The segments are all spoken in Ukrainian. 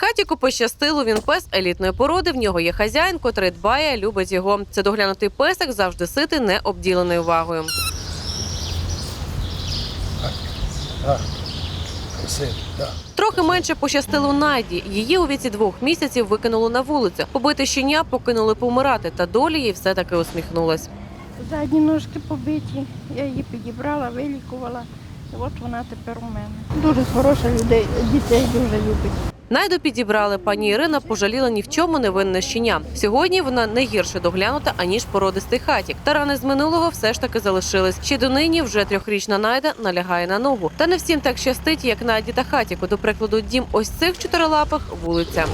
Хатіку пощастило, він пес елітної породи. В нього є хазяїн, котрий дбає, любить його. Це доглянутий песик завжди ситий, не обділений увагою. Трохи менше пощастило Найді. Її у віці двох місяців викинули на вулицю. Побите щеня покинули помирати, та долі їй все таки усміхнулась. Задні ножки побиті, я її підібрала, вилікувала. От вона тепер у мене. Дуже хороша людей, дітей дуже любить. Найду підібрали. Пані Ірина пожаліла ні в чому невинне щеня. Сьогодні вона не гірше доглянута, аніж породистий хатік. Та рани з минулого все ж таки залишились. Ще донині вже трьохрічна Найда налягає на ногу. Та не всім так щастить, як Найді та хатіку. До прикладу, дім ось цих чотирилапих вулиця.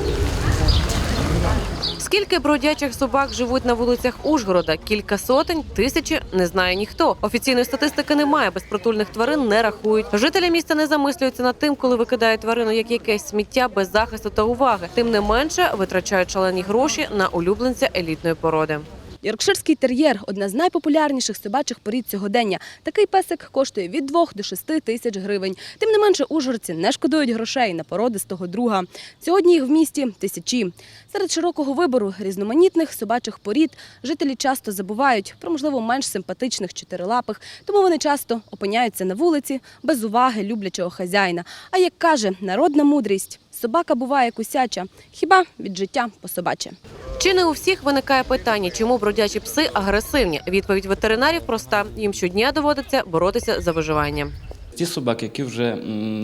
Скільки бродячих собак живуть на вулицях Ужгорода? Кілька сотень, тисячі не знає ніхто. Офіційної статистики немає. Безпритульних тварин не рахують. Жителі міста не замислюються над тим, коли викидають тварину як якесь сміття без захисту та уваги. Тим не менше витрачають шалені гроші на улюбленця елітної породи. Йоркширський тер'єр одна з найпопулярніших собачих порід сьогодення. Такий песик коштує від 2 до 6 тисяч гривень. Тим не менше, ужгородці не шкодують грошей на породистого друга. Сьогодні їх в місті тисячі. Серед широкого вибору різноманітних собачих порід жителі часто забувають про можливо менш симпатичних чотирилапих, тому вони часто опиняються на вулиці без уваги люблячого хазяїна. А як каже народна мудрість, собака буває кусяча, хіба від життя пособаче. Чи не у всіх виникає питання, чому бродячі пси агресивні? Відповідь ветеринарів проста: їм щодня доводиться боротися за виживання. Ті собаки, які вже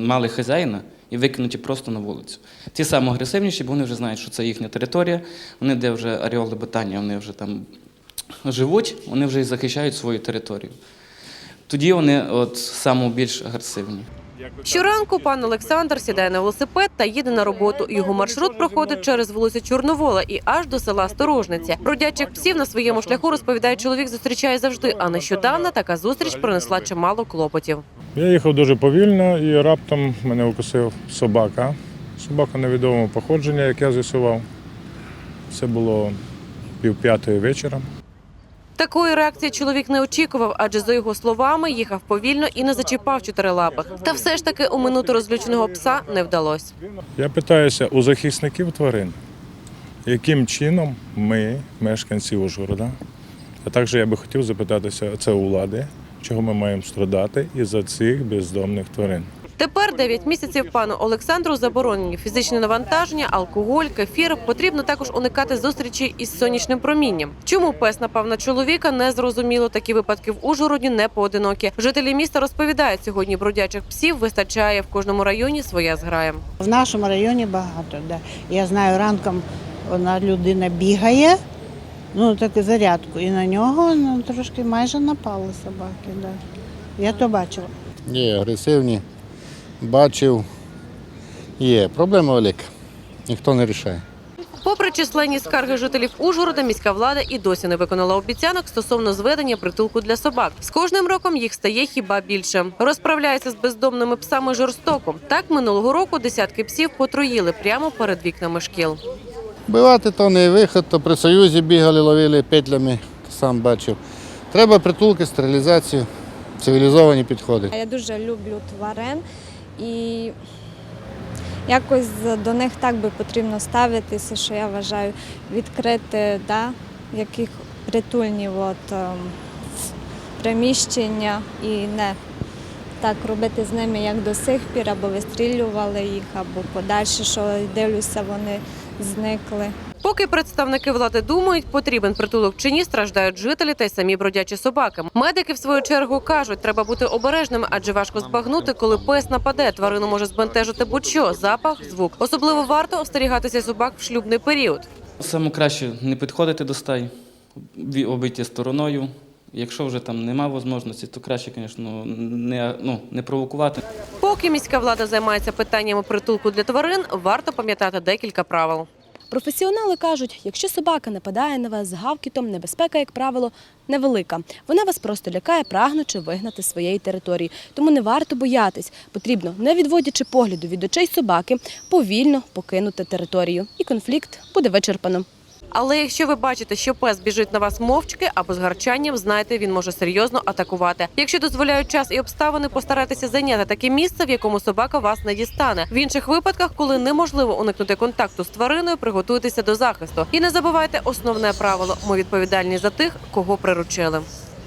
мали хазяїна і викинуті просто на вулицю. Ті саме агресивніші, бо вони вже знають, що це їхня територія, вони де вже аріоли питання, вони вже там живуть, вони вже і захищають свою територію. Тоді вони от саме більш агресивні. Щоранку пан Олександр сідає на велосипед та їде на роботу. Його маршрут проходить через вулицю Чорновола і аж до села Сторожниця. Бродячих псів на своєму шляху розповідає, чоловік зустрічає завжди. А нещодавно така зустріч принесла чимало клопотів. Я їхав дуже повільно і раптом мене укусив собака. Собака невідомого походження, як я з'ясував. Це було пів п'ятої вечора. Такої реакції чоловік не очікував, адже за його словами їхав повільно і не зачіпав чотирилапих. Та все ж таки оминути розлюченого пса не вдалося. Я питаюся у захисників тварин, яким чином ми, мешканці Ужгорода, а також я би хотів запитатися це у влади, чого ми маємо страдати із-за цих бездомних тварин. Тепер 9 місяців пану Олександру заборонені фізичні навантаження, алкоголь, кефір. Потрібно також уникати зустрічі із сонячним промінням. Чому пес напав на чоловіка? Не зрозуміло. Такі випадки в Ужгороді не поодинокі. Жителі міста розповідають, сьогодні бродячих псів вистачає в кожному районі своя зграя. В нашому районі багато. Да. Я знаю, ранком одна людина бігає, ну так і зарядку, і на нього ну, трошки майже напали собаки. Да. Я то бачила. Є агресивні, бачив. Є проблема велика. Ніхто не рішає. Попри численні скарги жителів Ужгорода, міська влада і досі не виконала обіцянок стосовно зведення притулку для собак. З кожним роком їх стає хіба більше. Розправляється з бездомними псами жорстоко. Так минулого року десятки псів потроїли прямо перед вікнами шкіл. Бивати то не вихід, то при Союзі бігали, ловили петлями, сам бачив. Треба притулки, стерилізацію, цивілізовані підходи. Я дуже люблю тварин і якось до них так би потрібно ставитися, що я вважаю відкрити да, яких притульні от, ем, приміщення і не так робити з ними, як до сих пір, або вистрілювали їх, або подальше, що дивлюся, вони зникли. Поки представники влади думають, потрібен притулок чи ні, страждають жителі та й самі бродячі собаки. Медики в свою чергу кажуть, треба бути обережними, адже важко збагнути, коли пес нападе. Тварину може збентежити будь-що запах, звук. Особливо варто остерігатися собак в шлюбний період. Саме краще не підходити до стай, обійти стороною. Якщо вже там нема можливості, то краще, звісно, не, ну, не провокувати. Поки міська влада займається питаннями притулку для тварин, варто пам'ятати декілька правил. Професіонали кажуть, якщо собака нападає на вас з гавкітом, небезпека, як правило, невелика. Вона вас просто лякає, прагнучи вигнати своєї території. Тому не варто боятись. Потрібно, не відводячи погляду від очей собаки, повільно покинути територію. І конфлікт буде вичерпано. Але якщо ви бачите, що пес біжить на вас мовчки або з гарчанням, знайте, він може серйозно атакувати. Якщо дозволяють час і обставини, постарайтеся зайняти таке місце, в якому собака вас не дістане. В інших випадках, коли неможливо уникнути контакту з твариною, приготуйтеся до захисту. І не забувайте основне правило: ми відповідальні за тих, кого приручили.